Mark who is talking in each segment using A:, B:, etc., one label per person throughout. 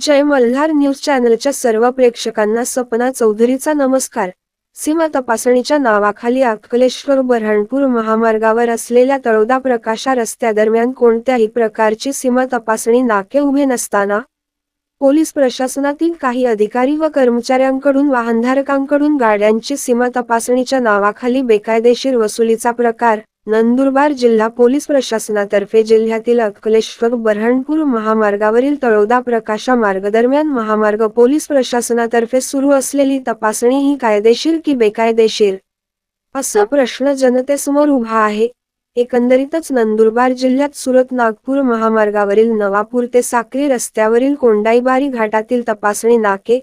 A: जय Malhar news चॅनलच्या सर्व प्रेक्षकांना सपना चौधरीचा नमस्कार. सीमा तपासणीच्या नावाखाली अक्कलेश्वर बऱ्हाणपूर महामार्गावर असलेल्या तळोदा प्रकाशा रस्त्यादरम्यान कोणत्याही प्रकारची सीमा तपासणी नाके उभे नसताना पोलीस प्रशासनातील काही अधिकारी व कर्मचाऱ्यांकडून वाहनधारकांकडून गाड्यांची सीमा तपासणीच्या नावाखाली बेकायदेशीर वसुलीचा प्रकार नंदुरबार जिल्हा पोलीस प्रशासनातर्फे जिल्ह्यातील अक्कलेश्वर बऱ्हाणपूर महामार्गावरील तळोदा प्रकाशा मार्ग दरम्यान महामार्ग पोलीस प्रशासनातर्फे सुरू असलेली तपासणी ही कायदेशीर की बेकायदेशीर? असा प्रश्न जनतेसमोर उभा आहे. एकंदरीतच नंदुरबार जिल्ह्यात सुरत नागपूर महामार्गावरील नवापूर ते साक्री रस्त्यावरील कोंडाईबारी घाटातील तपासणी नाके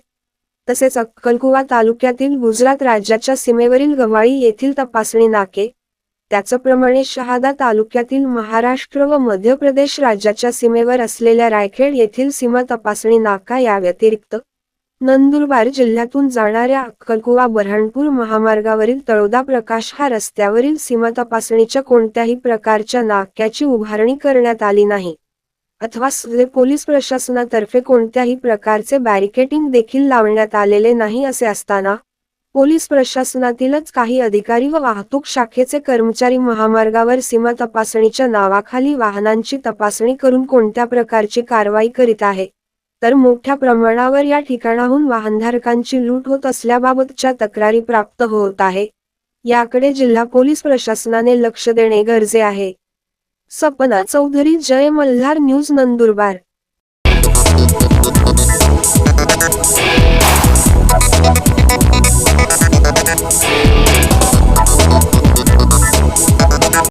A: तसेच अक्कलकुवा तालुक्यातील गुजरात राज्याच्या सीमेवरील गव्हाळी येथील तपासणी नाके त्याचप्रमाणे शहादा तालुक्यातील महाराष्ट्र व मध्य प्रदेश राज्याच्या सीमेवर असलेल्या रायखेड येथील सीमा तपासणी नाका या व्यतिरिक्त नंदुरबार जिल्ह्यातून जाणाऱ्या अक्कलकुवा बऱ्हाणपूर महामार्गावरील तळोदा प्रकाश हा रस्त्यावरील सीमा तपासणीच्या कोणत्याही प्रकारच्या नाक्याची उभारणी करण्यात आली नाही. अथवा पोलीस प्रशासनातर्फे कोणत्याही प्रकारचे बॅरिकेटिंग देखील लावण्यात आलेले नाही असे असताना पोलीस प्रशासनातीलच काही अधिकारी व वाहतूक शाखेचे कर्मचारी महामार्गावर सीमा तपासणीच्या नावाखाली वाहनांची तपासणी करून कोणत्या प्रकारची कारवाई करीत आहे. तर मोठ्या प्रमाणावर या ठिकाणाहून वाहनधारकांची लूट होत असल्याबाबतच्या तक्रारी प्राप्त होत आहे. याकडे जिल्हा पोलीस प्रशासनाने लक्ष देणे गरजे आहे. सपना चौधरी जय मल्हार न्यूज नंदुरबार.